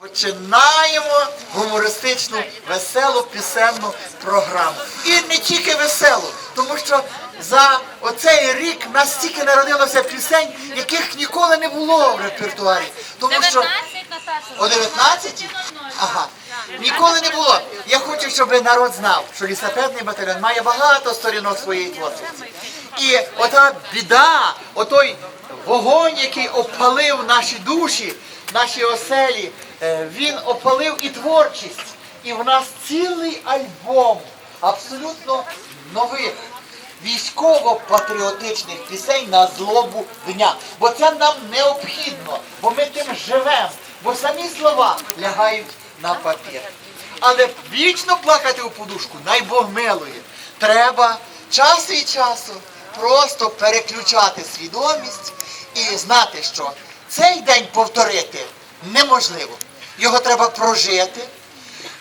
Починаємо гумористичну веселу пісенну програму. І не тільки веселу, тому що за оцей рік нас стільки народилося пісень, яких ніколи не було в репертуарі. Тому що о 19? Ага. Ніколи не було. Я хочу, щоб народ знав, що лісапетний батальйон має багато сторінок своєї творчості. І ота біда, отой вогонь, який опалив наші душі, наші оселі, він опалив і творчість. І в нас цілий альбом абсолютно нових військово-патріотичних пісень на злобу дня. Бо це нам необхідно, бо ми тим живемо, бо самі слова лягають на папір. Але вічно плакати у подушку, най Бог милує. Треба час від часу просто переключати свідомість і знати, що цей день повторити неможливо. Його треба прожити.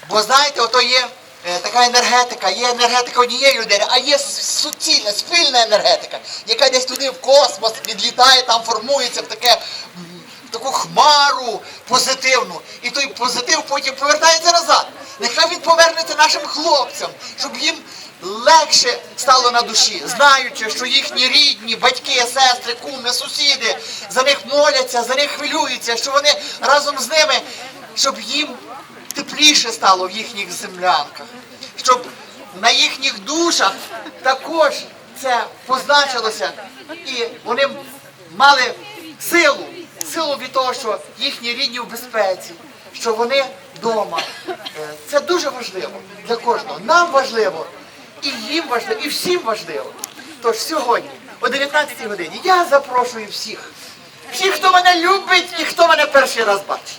Бо знаєте, ото є е, така енергетика, є енергетика однієї людини, а є суцільна, спільна енергетика, яка десь туди в космос відлітає, там формується в таке. Таку хмару позитивну, і той позитив потім повертається назад. Нехай він повернеться нашим хлопцям, щоб їм легше стало на душі, знаючи, що їхні рідні, батьки, сестри, куми, сусіди за них моляться, за них хвилюються, що вони разом з ними, щоб їм тепліше стало в їхніх землянках, щоб на їхніх душах також це позначилося, і вони мали силу, силу від того, що їхні рідні в безпеці, що вони вдома. Е, Це дуже важливо для кожного. Нам важливо, і їм важливо, і всім важливо. Тож сьогодні, о 19 годині, я запрошую всіх, всіх, хто мене любить і хто мене перший раз бачить.